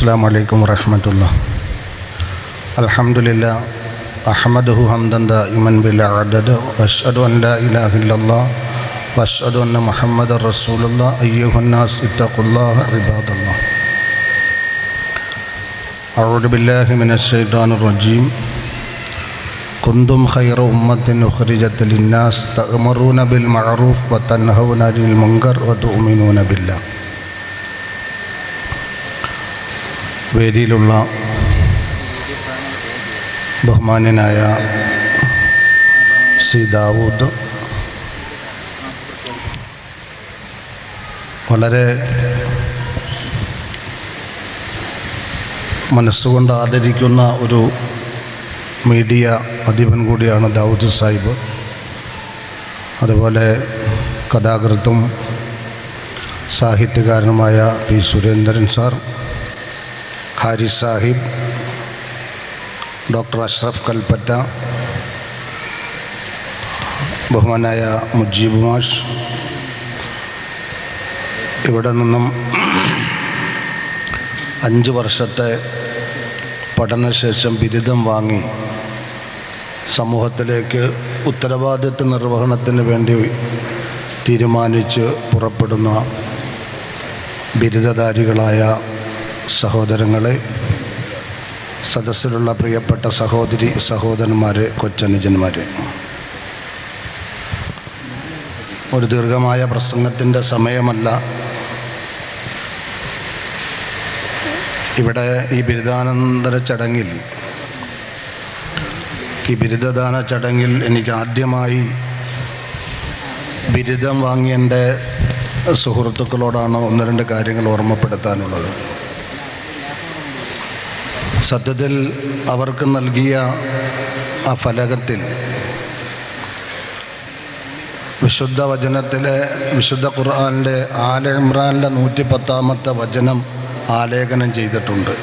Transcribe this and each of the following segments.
السلام عليكم ورحمة الله الحمد لله أحمده حمدا دائما بلا عدد وأشهد أن لا إله إلا الله وأشهد أن محمد رسول الله أيها الناس اتقوا الله عباد الله أعوذ بالله من الشيطان الرجيم كنتم خير أمة أخرجت للناس تأمرون بالمعروف وتنهون عن المنكر وتؤمنون بالله വേദിയിലുള്ള ബഹുമാന്യനായ ശ്രീ ദാവൂദ്. വളരെ മനസ്സുകൊണ്ട് ആദരിക്കുന്ന ഒരു മീഡിയ അധിപൻ കൂടിയാണ് ദാവൂദ് സാഹിബ്. അതുപോലെ കഥാകൃത്തും സാഹിത്യകാരനുമായ P Surendran sir. Haris Sahib doctor Ashraf Kalpetta ബഹുമാനായ മുജീബ് മാഷ്. ഇവിടെ നിന്നും അഞ്ച് വർഷത്തെ പഠനശേഷം ബിരുദം വാങ്ങി സമൂഹത്തിലേക്ക് ഉത്തരവാദിത്വ നിർവഹണത്തിന് വേണ്ടി തീരുമാനിച്ച് പുറപ്പെടുന്ന ബിരുദധാരികളായ സഹോദരങ്ങളെ സദസ്സിലുള്ള പ്രിയപ്പെട്ട സഹോദരി സഹോദരന്മാരെ കൊച്ചനുജന്മാരെ. ഒരു ദീർഘമായ പ്രസംഗത്തിന്റെ സമയമല്ല. ഇവിടെ ഈ ബിരുദാനന്തര ചടങ്ങിൽ ഈ ബിരുദദാന ചടങ്ങിൽ എനിക്ക് ആദ്യമായി ബിരുദം വാങ്ങിയ എന്റെ സുഹൃത്തുക്കളോടാണ് ഒന്ന് രണ്ട് കാര്യങ്ങൾ ഓർമ്മപ്പെടുത്താനുള്ളത്. സത്യത്തിൽ അവർക്ക് നൽകിയ ആ ഫലകത്തിൽ വിശുദ്ധ വചനത്തിലെ വിശുദ്ധ ഖുർആാനിലെ ആല ഇമ്രാനിലെ നൂറ്റി പത്താമത്തെ വചനം ആലേഖനം ചെയ്തിട്ടുണ്ട്.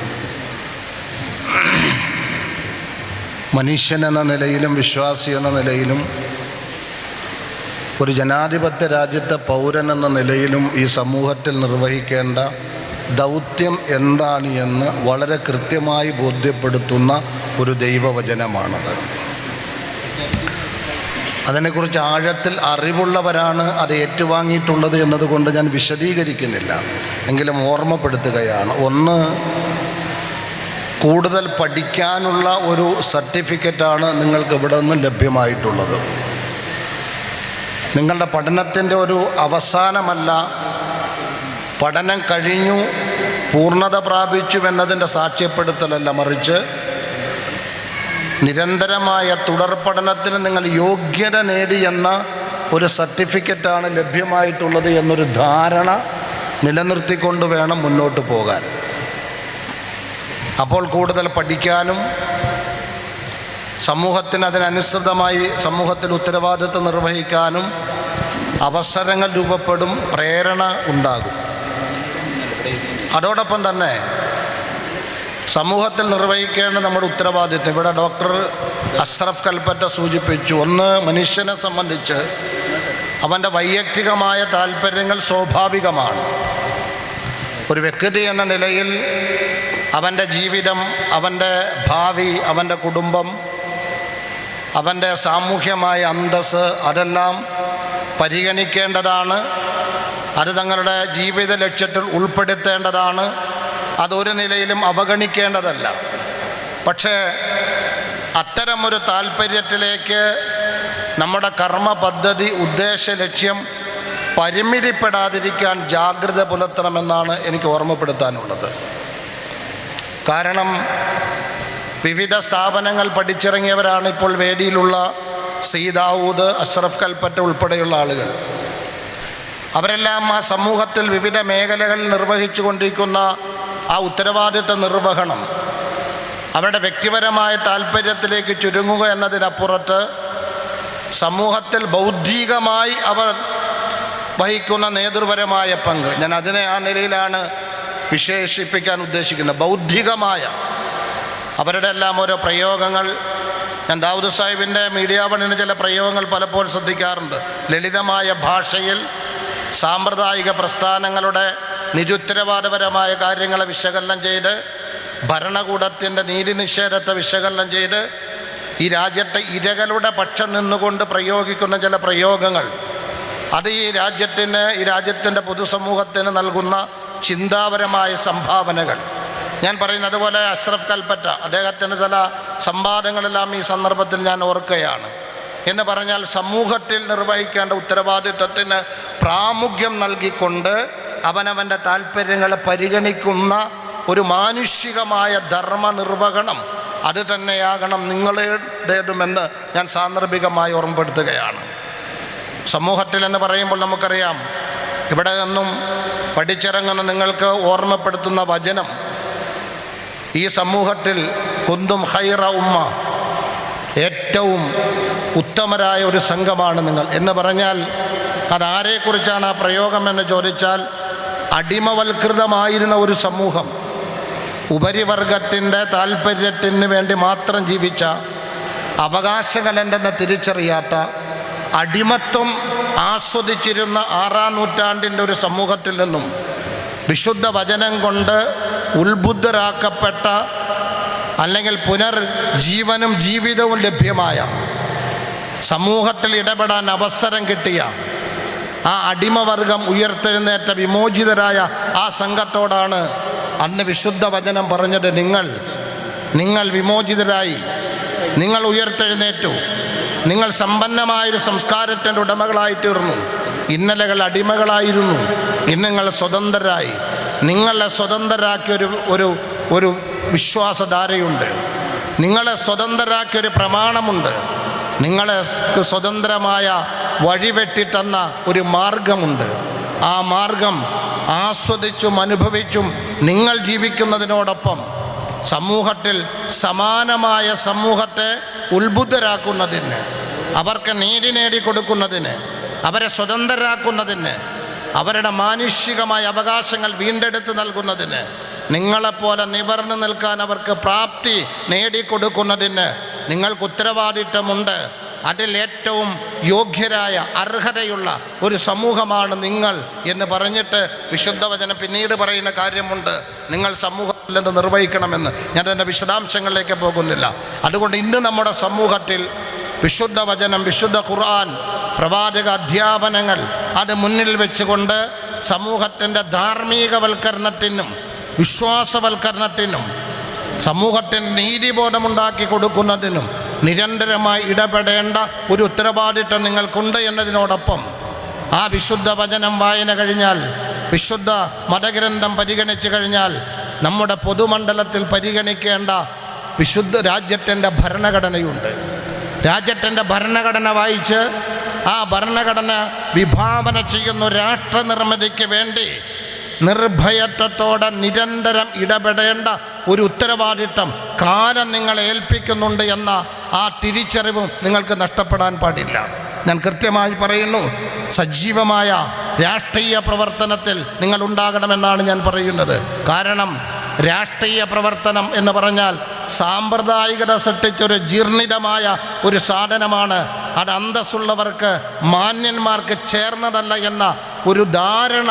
മനുഷ്യൻ എന്ന നിലയിലും വിശ്വാസി എന്ന നിലയിലും ഒരു ജനാധിപത്യ രാജ്യത്തെ പൗരൻ എന്ന നിലയിലും ഈ സമൂഹത്തിൽ നിർവഹിക്കേണ്ട ദൗത്യം എന്താണ് എന്ന് വളരെ കൃത്യമായി ബോധ്യപ്പെടുത്തുന്ന ഒരു ദൈവവചനമാണത്. അതിനെക്കുറിച്ച് ആഴത്തിൽ അറിവുള്ളവരാണ് അത് ഏറ്റുവാങ്ങിയിട്ടുള്ളത് എന്നതുകൊണ്ട് ഞാൻ വിശദീകരിക്കുന്നില്ല. എങ്കിലും ഓർമ്മപ്പെടുത്തുകയാണ്. ഒന്ന് കൂടുതൽ പഠിക്കാനുള്ള ഒരു സർട്ടിഫിക്കറ്റാണ് നിങ്ങൾക്ക് ഇവിടെ നിന്ന് ലഭ്യമായിട്ടുള്ളത്. നിങ്ങളുടെ പഠനത്തിന്റെ ഒരു അവസാനമല്ല പഠനം കഴിഞ്ഞു പൂർണത പ്രാപിച്ചു എന്നതിന്റെ സാക്ഷ്യപ്പെടുത്തലല്ല മറിച്ച് നിരന്തരമായ തുടർ പഠനത്തിന് നിങ്ങൾ യോഗ്യത നേടി എന്ന ഒരു സർട്ടിഫിക്കറ്റാണ് ലഭ്യമായിട്ടുള്ളത് എന്നൊരു ധാരണ നിലനിർത്തിക്കൊണ്ട് വേണം മുന്നോട്ട് പോകാൻ. അപ്പോൾ കൂടുതൽ പഠിക്കാനും സമൂഹത്തിന് അതിനനുസൃതമായി സമൂഹത്തിൽ ഉത്തരവാദിത്വം നിർവഹിക്കാനും അവസരങ്ങൾ രൂപപ്പെടും പ്രേരണ ഉണ്ടാകും. അതോടൊപ്പം തന്നെ സമൂഹത്തിൽ നിർവഹിക്കേണ്ട നമ്മുടെ ഉത്തരവാദിത്വം. ഇവിടെ ഡോക്ടർ അഷ്റഫ് കൽപ്പറ്റ സൂചിപ്പിച്ചു ഒന്ന് മനുഷ്യനെ സംബന്ധിച്ച് അവന്റെ വൈയക്തികമായ താല്പര്യങ്ങൾ സ്വാഭാവികമാണ്. ഒരു വ്യക്തി എന്ന നിലയിൽ അവന്റെ ജീവിതം അവന്റെ ഭാവി അവന്റെ കുടുംബം അവന്റെ സാമൂഹ്യമായ അന്തസ് അതെല്ലാം പരിഗണിക്കേണ്ടതാണ്. അത് തങ്ങളുടെ ജീവിത ലക്ഷ്യത്തിൽ ഉൾപ്പെടുത്തേണ്ടതാണ്. അതൊരു നിലയിലും അവഗണിക്കേണ്ടതല്ല. പക്ഷേ അത്തരമൊരു താല്പര്യത്തിലേക്ക് നമ്മുടെ കർമ്മ പദ്ധതി ഉദ്ദേശ ലക്ഷ്യം പരിമിതിപ്പെടാതിരിക്കാൻ ജാഗ്രത പുലർത്തണമെന്നാണ് എനിക്ക് ഓർമ്മപ്പെടുത്താനുള്ളത്. കാരണം വിവിധ സ്ഥാപനങ്ങൾ പഠിച്ചിറങ്ങിയവരാണ് ഇപ്പോൾ വേദിയിലുള്ള സീദാവൂദ് അഷ്റഫ് കൽപ്പറ്റ ഉൾപ്പെടെയുള്ള ആളുകൾ. അവരെല്ലാം ആ സമൂഹത്തിൽ വിവിധ മേഖലകളിൽ നിർവഹിച്ചു കൊണ്ടിരിക്കുന്ന ആ ഉത്തരവാദിത്ത നിർവഹണം അവരുടെ വ്യക്തിപരമായ താല്പര്യത്തിലേക്ക് ചുരുങ്ങുക എന്നതിനപ്പുറത്ത് സമൂഹത്തിൽ ബൗദ്ധികമായി അവർ വഹിക്കുന്ന നേതൃപരമായ പങ്ക്. ഞാൻ അതിനെ ആ നിലയിലാണ് വിശേഷിപ്പിക്കാൻ ഉദ്ദേശിക്കുന്നത്. ബൗദ്ധികമായ അവരുടെ എല്ലാം ഓരോ പ്രയോഗങ്ങൾ ഞാൻ ദാവൂദ് സാഹിബിന്റെ മീഡിയ വണ്ണിന് ചില പ്രയോഗങ്ങൾ പലപ്പോഴും ശ്രദ്ധിക്കാറുണ്ട്. ലളിതമായ ഭാഷയിൽ സാമ്പ്രദായിക പ്രസ്ഥാനങ്ങളുടെ നിരുത്തരവാദപരമായ കാര്യങ്ങളെ വിശകലനം ചെയ്ത് ഭരണകൂടത്തിന്റെ നീതി നിഷേധത്തെ വിശകലനം ചെയ്ത് ഈ രാജ്യത്തെ ഇരകളുടെ പക്ഷം നിന്നുകൊണ്ട് പ്രയോഗിക്കുന്ന ചില പ്രയോഗങ്ങൾ അത് ഈ രാജ്യത്തിന് ഈ രാജ്യത്തിന്റെ പൊതുസമൂഹത്തിന് നൽകുന്ന ചിന്താപരമായ സംഭാവനകൾ. ഞാൻ പറയുന്നത് അതുപോലെ അഷ്റഫ് കൽപ്പറ്റ അദ്ദേഹത്തിന്റെ ചില സംവാദങ്ങളെല്ലാം ഈ സന്ദർഭത്തിൽ ഞാൻ ഓർക്കുകയാണ്. എന്ന് പറഞ്ഞാൽ സമൂഹത്തിൽ നിർവഹിക്കേണ്ട ഉത്തരവാദിത്വത്തിന് പ്രാമുഖ്യം നൽകിക്കൊണ്ട് അവനവന്റെ താല്പര്യങ്ങളെ പരിഗണിക്കുന്ന ഒരു മാനുഷികമായ ധർമ്മ നിർവഹണം അത് തന്നെയാകണം നിങ്ങളുടേതുമെന്ന് ഞാൻ സാന്ദർഭികമായി ഓർമ്മപ്പെടുത്തുകയാണ്. സമൂഹത്തിൽ എന്ന് പറയുമ്പോൾ നമുക്കറിയാം ഇവിടെ നിന്നും പഠിച്ചിറങ്ങുന്ന നിങ്ങൾക്ക് ഓർമ്മപ്പെടുത്തുന്ന വചനം ഈ സമൂഹത്തിൽ കുന്തും ഹൈറ ഉമ്മ ഏറ്റവും ഉത്തമരായ ഒരു സംഘമാണ് നിങ്ങൾ. എന്ന് പറഞ്ഞാൽ അതാരെക്കുറിച്ചാണ് ആ പ്രയോഗം എന്ന് ചോദിച്ചാൽ അടിമവൽകൃതമായിരുന്ന ഒരു സമൂഹം. ഉപരിവർഗത്തിന്റെ താല്പര്യത്തിന് വേണ്ടി മാത്രം ജീവിച്ച അവകാശങ്ങളെന്തെന്ന് തിരിച്ചറിയാത്ത അടിമത്വം ആസ്വദിച്ചിരുന്ന ആറാം നൂറ്റാണ്ടിന്റെ ഒരു സമൂഹത്തിൽ നിന്നും വിശുദ്ധ വചനം കൊണ്ട് ഉത്ബുദ്ധരാക്കപ്പെട്ട അല്ലെങ്കിൽ പുനർജീവനും ജീവിതവും ലഭ്യമായ സമൂഹത്തിൽ ഇടപെടാൻ അവസരം കിട്ടിയ ആ അടിമവർഗം ഉയർത്തെഴുന്നേറ്റ വിമോചിതരായ ആ സംഘത്തോടാണ് അന്ന് വിശുദ്ധ വചനം പറഞ്ഞത് നിങ്ങൾ നിങ്ങൾ വിമോചിതരായി നിങ്ങൾ ഉയർത്തെഴുന്നേറ്റു നിങ്ങൾ സമ്പന്നമായൊരു സംസ്കാരത്തിന്റെ ഉടമകളായി തീർന്നു ഇന്നലകൾ അടിമകളായിരുന്നു ഇന്ന് നിങ്ങൾ സ്വതന്ത്രരായി നിങ്ങളെ സ്വതന്ത്രരാക്കിയ ഒരു ഒരു ഒരു വിശ്വാസധാരയുണ്ട്. നിങ്ങളെ സ്വതന്ത്രരാക്കിയൊരു പ്രമാണമുണ്ട്. നിങ്ങളെ സ്വതന്ത്രമായ വഴിവെട്ടിത്തന്ന ഒരു മാർഗമുണ്ട്. ആ മാർഗം ആസ്വദിച്ചും അനുഭവിച്ചും നിങ്ങൾ ജീവിക്കുന്നതിനോടൊപ്പം സമൂഹത്തിൽ സമാനമായ സമൂഹത്തെ ഉത്ബുദ്ധരാക്കുന്നതിന് അവർക്ക് നീതി നേടിക്കൊടുക്കുന്നതിന് അവരെ സ്വതന്ത്രരാക്കുന്നതിന് അവരുടെ മാനുഷികമായ അവകാശങ്ങൾ വീണ്ടെടുത്ത് നൽകുന്നതിന് നിങ്ങളെപ്പോലെ നിവർന്നു നിൽക്കാൻ അവർക്ക് പ്രാപ്തി നേടിക്കൊടുക്കുന്നതിന് നിങ്ങൾക്ക് ഉത്തരവാദിത്തമുണ്ട്. അതിൽ ഏറ്റവും യോഗ്യരായ അർഹതയുള്ള ഒരു സമൂഹമാണ് നിങ്ങൾ എന്ന് പറഞ്ഞിട്ട് വിശുദ്ധവചനം പിന്നീട് പറയുന്ന കാര്യമുണ്ട്. നിങ്ങൾ സമൂഹത്തിൽ നിന്ന് നിർവഹിക്കണമെന്ന്. ഞാൻ എന്റെ വിശദാംശങ്ങളിലേക്ക് പോകുന്നില്ല. അതുകൊണ്ട് ഇന്ന് നമ്മുടെ സമൂഹത്തിൽ വിശുദ്ധ വചനം വിശുദ്ധ ഖുർആൻ പ്രവാചക അധ്യാപനങ്ങൾ അത് മുന്നിൽ വെച്ചുകൊണ്ട് സമൂഹത്തിന്റെ ധാർമ്മികവൽക്കരണത്തിനും വിശ്വാസവൽക്കരണത്തിനും സമൂഹത്തിന് നീതിബോധമുണ്ടാക്കി കൊടുക്കുന്നതിനും നിരന്തരമായി ഇടപെടേണ്ട ഒരു ഉത്തരവാദിത്വം നിങ്ങൾക്കുണ്ട് എന്നതിനോടൊപ്പം ആ വിശുദ്ധ വചനം വായന കഴിഞ്ഞാൽ വിശുദ്ധ മതഗ്രന്ഥം പരിഗണിച്ചു കഴിഞ്ഞാൽ നമ്മുടെ പൊതുമണ്ഡലത്തിൽ പരിഗണിക്കേണ്ട വിശുദ്ധ രാജ്യത്തിന്റെ ഭരണഘടനയുണ്ട്. രാജ്യത്തിന്റെ ഭരണഘടന വായിച്ച് ആ ഭരണഘടന വിഭാവന ചെയ്യുന്ന രാഷ്ട്രനിർമ്മിതിക്ക് വേണ്ടി നിർഭയത്വത്തോടെ നിരന്തരം ഇടപെടേണ്ട ഒരു ഉത്തരവാദിത്തം കാലം നിങ്ങളെ ഏൽപ്പിക്കുന്നുണ്ട് എന്ന ആ തിരിച്ചറിവും നിങ്ങൾക്ക് നഷ്ടപ്പെടാൻ പാടില്ല. ഞാൻ കൃത്യമായി പറയുന്നു സജീവമായ രാഷ്ട്രീയ പ്രവർത്തനത്തിൽ നിങ്ങൾ ഉണ്ടാകണമെന്നാണ് ഞാൻ പറയുന്നത്. കാരണം രാഷ്ട്രീയ പ്രവർത്തനം എന്ന് പറഞ്ഞാൽ സാമ്പ്രദായികത സൃഷ്ടിച്ചൊരു ജീർണിതമായ ഒരു സാധനമാണ്. അത് അന്തസ്സുള്ളവർക്ക് മാന്യന്മാർക്ക് ചേർന്നതല്ല എന്ന ഒരു ധാരണ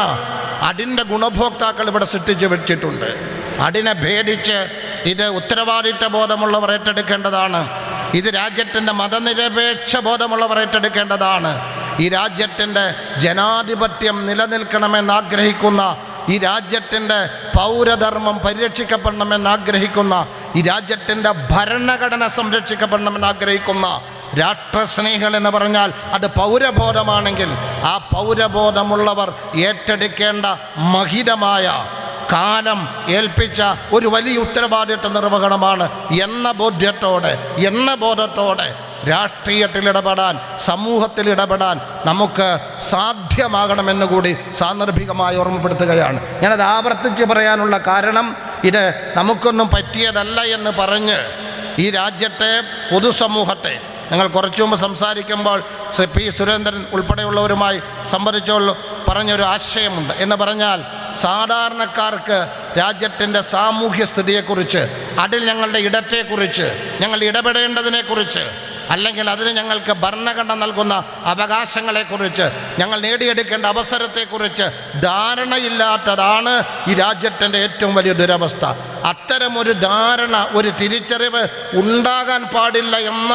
അതിന്റെ ഗുണഭോക്താക്കൾ ഇവിടെ സൃഷ്ടിച്ച് വെച്ചിട്ടുണ്ട്. അടിനെ ഭേദിച്ച് ഇത് ഉത്തരവാദിത്ത ബോധമുള്ളവർ ഏറ്റെടുക്കേണ്ടതാണ്. ഇത് രാജ്യത്തിന്റെ മതനിരപേക്ഷ ബോധമുള്ളവർ ഏറ്റെടുക്കേണ്ടതാണ്. ഈ രാജ്യത്തിന്റെ ജനാധിപത്യം നിലനിൽക്കണമെന്ന് ആഗ്രഹിക്കുന്ന ഈ രാജ്യത്തിന്റെ പൗരധർമ്മം പരിരക്ഷിക്കപ്പെടണമെന്ന് ആഗ്രഹിക്കുന്ന ഈ രാജ്യത്തിന്റെ ഭരണഘടന സംരക്ഷിക്കപ്പെടണമെന്ന് ആഗ്രഹിക്കുന്ന രാഷ്ട്രസ്നേഹികൾ എന്ന് പറഞ്ഞാൽ അത് പൗരബോധമാണെങ്കിൽ ആ പൗരബോധമുള്ളവർ ഏറ്റെടുക്കേണ്ട മഹിതമായ കാലം ഏൽപ്പിച്ച ഒരു വലിയ ഉത്തരവാദിത്വ നിർവഹണമാണ് എന്ന ബോധ്യത്തോടെ എന്ന ബോധത്തോടെ രാഷ്ട്രീയത്തിൽ ഇടപെടാൻ സമൂഹത്തിൽ ഇടപെടാൻ നമുക്ക് സാധ്യമാകണമെന്ന് കൂടി സാന്ദർഭികമായി ഓർമ്മപ്പെടുത്തുകയാണ്. ഞാനത് ആവർത്തിച്ച് പറയാനുള്ള കാരണം ഇത് നമുക്കൊന്നും പറ്റിയതല്ല എന്ന് പറഞ്ഞ് ഈ രാജ്യത്തെ പൊതുസമൂഹത്തെ ഞങ്ങൾ കുറച്ചു മുമ്പ് സംസാരിക്കുമ്പോൾ ശ്രീ പി സുരേന്ദ്രൻ ഉൾപ്പെടെയുള്ളവരുമായി സംബന്ധിച്ചുള്ള പറഞ്ഞൊരു ആശയമുണ്ട്. എന്ന് പറഞ്ഞാൽ സാധാരണക്കാർക്ക് രാജ്യത്തിന്റെ സാമൂഹ്യ സ്ഥിതിയെക്കുറിച്ച് അതിൽ ഞങ്ങളുടെ ഇടത്തെക്കുറിച്ച് ഞങ്ങൾ ഇടപെടേണ്ടതിനെക്കുറിച്ച് അല്ലെങ്കിൽ അതിന് ഞങ്ങൾക്ക് ഭരണഘടന നൽകുന്ന അവകാശങ്ങളെക്കുറിച്ച് ഞങ്ങൾ നേടിയെടുക്കേണ്ട അവസരത്തെക്കുറിച്ച് ധാരണയില്ലാത്തതാണ് ഈ രാജ്യത്തിന്റെ ഏറ്റവും വലിയ ദുരവസ്ഥ. അത്തരമൊരു ധാരണ ഒരു തിരിച്ചറിവ് ഉണ്ടാകാൻ പാടില്ല എന്ന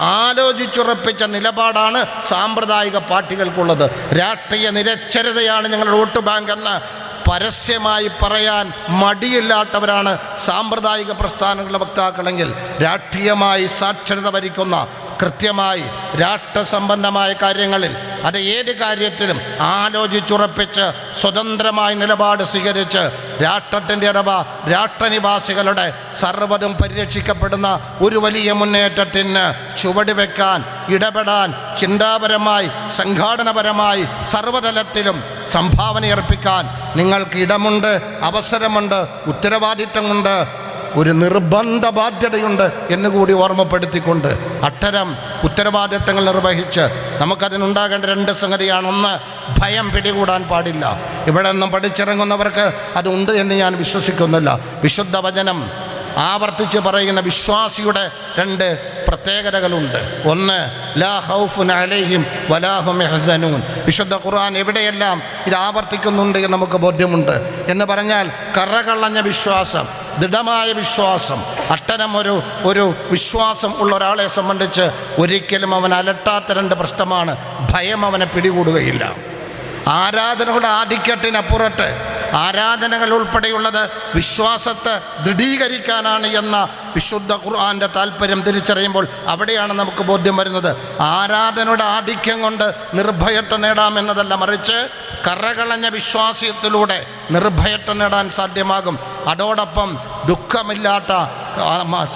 ആലോചിച്ചുറപ്പിച്ച നിലപാടാണ് സാമ്പ്രദായിക പാർട്ടികൾക്കുള്ളത്. രാഷ്ട്രീയ നിരക്ഷരതയാണ് ഞങ്ങളുടെ വോട്ട് ബാങ്ക് എന്ന് പരസ്യമായി പറയാൻ മടിയില്ലാത്തവരാണ് സാമ്പ്രദായിക പ്രസ്ഥാനങ്ങളുടെ വക്താക്കളെങ്കിൽ രാഷ്ട്രീയമായി സാക്ഷരത ഭരിക്കുന്ന കൃത്യമായി രാഷ്ട്രസംബന്ധമായ കാര്യങ്ങളിൽ അത് ഏത് കാര്യത്തിലും ആലോചിച്ചുറപ്പിച്ച് സ്വതന്ത്രമായ നിലപാട് സ്വീകരിച്ച് രാഷ്ട്രത്തിന്റെ അഥവാ രാഷ്ട്രനിവാസികളുടെ സർവതും പരിരക്ഷിക്കപ്പെടുന്ന ഒരു വലിയ മുന്നേറ്റത്തിന് ചുവട് വെക്കാൻ ഇടപെടാൻ ചിന്താപരമായി സംഘാടനപരമായി സർവതലത്തിലും സംഭാവനയർപ്പിക്കാൻ നിങ്ങൾക്ക് ഇടമുണ്ട് അവസരമുണ്ട് ഉത്തരവാദിത്തമുണ്ട്. ഒരു നിർബന്ധ ബാധ്യതയുണ്ട് എന്നുകൂടി ഓർമ്മപ്പെടുത്തിക്കൊണ്ട് അത്തരം ഉത്തരവാദിത്തങ്ങൾ നിർവഹിച്ച് നമുക്കതിനുണ്ടാകേണ്ട രണ്ട് സംഗതിയാണ് ഒന്ന് ഭയം പിടികൂടാൻ പാടില്ല. ഇവിടെ നിന്നും പഠിച്ചിറങ്ങുന്നവർക്ക് അതുണ്ട് എന്ന് ഞാൻ വിശ്വസിക്കുന്നില്ല. വിശുദ്ധ വചനം ആവർത്തിച്ച് പറയുന്ന വിശ്വാസിയുടെ രണ്ട് പ്രത്യേകതകളുണ്ട്. ഒന്ന് ലാ ഹൗഫുൻ അലൈഹിം വലാഹും വിശുദ്ധ ഖുർആൻ എവിടെയെല്ലാം ഇത് ആവർത്തിക്കുന്നുണ്ട് എന്ന് നമുക്ക് ബോധ്യമുണ്ട്. എന്ന് പറഞ്ഞാൽ കറകളഞ്ഞ വിശ്വാസം. ദൃഢമായ വിശ്വാസം. അത്തരം ഒരു ഒരു വിശ്വാസം ഉള്ള ഒരാളെ സംബന്ധിച്ച് ഒരിക്കലും അവൻ അലട്ടാത്ത രണ്ട് പ്രശ്നമാണ്. ഭയം അവനെ പിടികൂടുകയില്ല. ആരാധനയുടെ ആധിക്യത്തിനപ്പുറത്ത് ആരാധനകൾ ഉൾപ്പെടെയുള്ളത് വിശ്വാസത്തെ ദൃഢീകരിക്കാനാണ് എന്ന വിശുദ്ധ ഖുർആാന്റെ താല്പര്യം തിരിച്ചറിയുമ്പോൾ അവിടെയാണ് നമുക്ക് ബോധ്യം വരുന്നത്. ആരാധനയുടെ ആധിക്യം കൊണ്ട് നിർഭയത്വം നേടാമെന്നതല്ല മറിച്ച് കറകളഞ്ഞ വിശ്വാസത്തിലൂടെ നിർഭയത്വം നേടാൻ സാധ്യമാകും. അതോടൊപ്പം ദുഃഖമില്ലാത്ത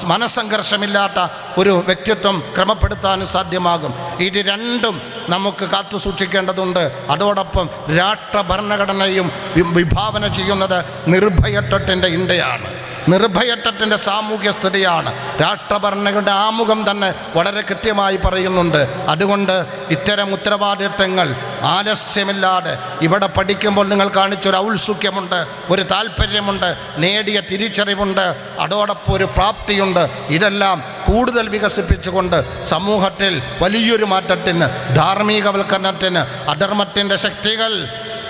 മനസ്സംഘർഷമില്ലാത്ത ഒരു വ്യക്തിത്വം ക്രമപ്പെടുത്താനും സാധ്യമാകും. ഇത് രണ്ടും നമുക്ക് കാത്തു സൂക്ഷിക്കേണ്ടതുണ്ട്. അതോടൊപ്പം രാഷ്ട്രഭരണഘടനയും ഭരണഘടനയും വിഭാവന ചെയ്യുന്നത് നിർഭയത്വത്തിന്റെ ഇന്ത്യയാണ് നിർഭയത്വത്തിന്റെ സാമൂഹ്യ സ്ഥിതിയാണ്. രാഷ്ട്രഭരണകളുടെ ആമുഖം തന്നെ വളരെ കൃത്യമായി പറയുന്നുണ്ട്. അതുകൊണ്ട് ഇത്തരം ഉത്തരവാദിത്തങ്ങൾ ആലസ്യമില്ലാതെ ഇവിടെ പഠിക്കുമ്പോൾ നിങ്ങൾ കാണിച്ചൊരു ഔത്സുഖ്യമുണ്ട് ഒരു താല്പര്യമുണ്ട് നേടിയ തിരിച്ചറിവുണ്ട് അതോടൊപ്പം ഒരു പ്രാപ്തിയുണ്ട്. ഇതെല്ലാം കൂടുതൽ വികസിപ്പിച്ചുകൊണ്ട് സമൂഹത്തിൽ വലിയൊരു മാറ്റത്തിന് ധാർമ്മികവൽക്കരണത്തിന് അധർമ്മത്തിന്റെ ശക്തികൾ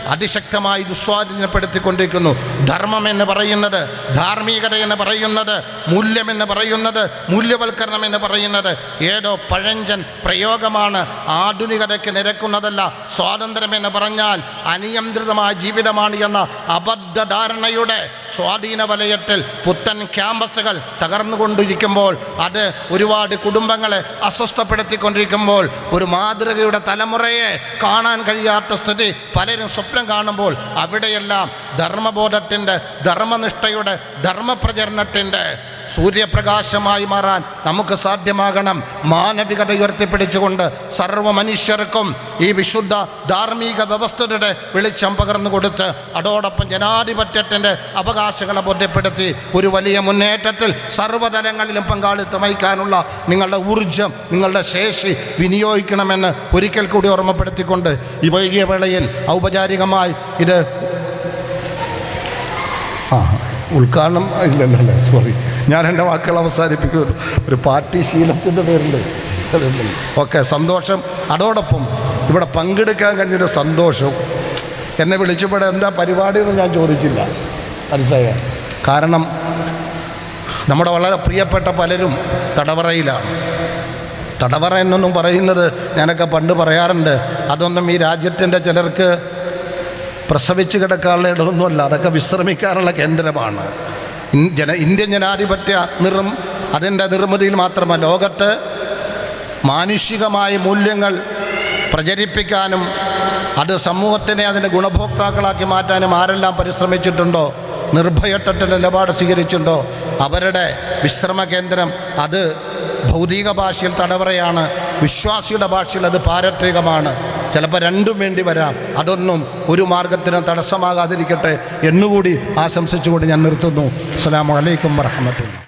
അതിശക്തമായി ദുസ്വാധീനപ്പെടുത്തിക്കൊണ്ടിരിക്കുന്നു. ധർമ്മം എന്ന് പറയുന്നത് ധാർമ്മികത എന്ന് പറയുന്നത് മൂല്യമെന്ന് പറയുന്നത് മൂല്യവൽക്കരണം എന്ന് പറയുന്നത് ഏതോ പഴഞ്ചൻ പ്രയോഗമാണ് ആധുനികതയ്ക്ക് നിരക്കുന്നതല്ല. സ്വാതന്ത്ര്യം എന്ന് പറഞ്ഞാൽ അനിയന്ത്രിതമായ ജീവിതമാണ് എന്ന അബദ്ധധാരണയുടെ സ്വാധീന വലയത്തിൽ പുത്തൻ ക്യാമ്പസുകൾ തകർന്നുകൊണ്ടിരിക്കുമ്പോൾ അത് ഒരുപാട് കുടുംബങ്ങളെ അസ്വസ്ഥപ്പെടുത്തിക്കൊണ്ടിരിക്കുമ്പോൾ ഒരു മാതൃകയുടെ തലമുറയെ കാണാൻ കഴിയാത്ത സ്ഥിതി പലരും കാണുമ്പോൾ അവിടെയെല്ലാം ധർമ്മബോധത്തിന്റെ ധർമ്മനിഷ്ഠയുടെ ധർമ്മപ്രചരണത്തിന്റെ സൂര്യപ്രകാശമായി മാറാൻ നമുക്ക് സാധ്യമാകണം. മാനവികത ഉയർത്തിപ്പിടിച്ചുകൊണ്ട് സർവ മനുഷ്യർക്കും ഈ വിശുദ്ധ ധാർമ്മിക വ്യവസ്ഥയുടെ വെളിച്ചം പകർന്നു കൊടുത്ത് അതോടൊപ്പം ജനാധിപത്യത്തിന്റെ അവകാശങ്ങളെ ബോധ്യപ്പെടുത്തി ഒരു വലിയ മുന്നേറ്റത്തിൽ സർവതലങ്ങളിലും പങ്കാളിത്തം വഹിക്കാനുള്ള നിങ്ങളുടെ ഊർജം നിങ്ങളുടെ ശേഷി വിനിയോഗിക്കണമെന്ന് ഒരിക്കൽ കൂടി ഓർമ്മപ്പെടുത്തിക്കൊണ്ട് ഈ വൈകിയ വേളയിൽ ഔപചാരികമായി ഇത് ആ ഉദ്ഘാടനം ഇല്ലല്ലോ അല്ലേ സോറി ഞാൻ എന്റെ വാക്കുകൾ അവസാനിപ്പിക്കും ഒരു പാർട്ടി ശീലത്തിന്റെ പേരിൽ ഓക്കെ സന്തോഷം. അതോടൊപ്പം ഇവിടെ പങ്കെടുക്കാൻ കഴിഞ്ഞൊരു സന്തോഷം എന്നെ വിളിച്ചപ്പോൾ എന്താ പരിപാടി എന്ന് ഞാൻ ചോദിച്ചില്ല. മനസ്സിലായ? കാരണം നമ്മുടെ വളരെ പ്രിയപ്പെട്ട പലരും തടവറയിലാണ്. തടവറ എന്നൊന്നും പറയുന്നത് ഞാനൊക്കെ പണ്ട് പറയാറുണ്ട്. അതൊന്നും ഈ രാജ്യത്തിന്റെ ചിലർക്ക് പ്രസവിച്ച് കിടക്കാനുള്ള ഇടമൊന്നുമല്ല. അതൊക്കെ വിശ്രമിക്കാനുള്ള കേന്ദ്രമാണ്. ജന ഇന്ത്യൻ ജനാധിപത്യ നിർമ്മ അതിന്റെ നിർമ്മിതിയിൽ മാത്രമല്ല ലോകത്ത് മാനുഷികമായ മൂല്യങ്ങൾ പ്രചരിപ്പിക്കാനും അത് സമൂഹത്തിനെ അതിന്റെ ഗുണഭോക്താക്കളാക്കി മാറ്റാനും ആരെല്ലാം പരിശ്രമിച്ചിട്ടുണ്ടോ നിർഭയത്വത്തിന്റെ നിലപാട് സ്വീകരിച്ചിട്ടുണ്ടോ അവരുടെ വിശ്രമ കേന്ദ്രം അത് ഭൗതിക ഭാഷയിൽ തടവറയാണ് വിശ്വാസിയുടെ ഭാഷയിൽ അത് പാരത്രികമാണ്. ചിലപ്പോൾ രണ്ടും വേണ്ടി വരാം. അതൊന്നും ഒരു മാർഗത്തിന് തടസ്സമാകാതിരിക്കട്ടെ എന്നുകൂടി ആശംസിച്ചുകൊണ്ട് ഞാൻ നിർത്തുന്നു. അസ്സാം വലൈക്കും വർഹമത്തുള്ള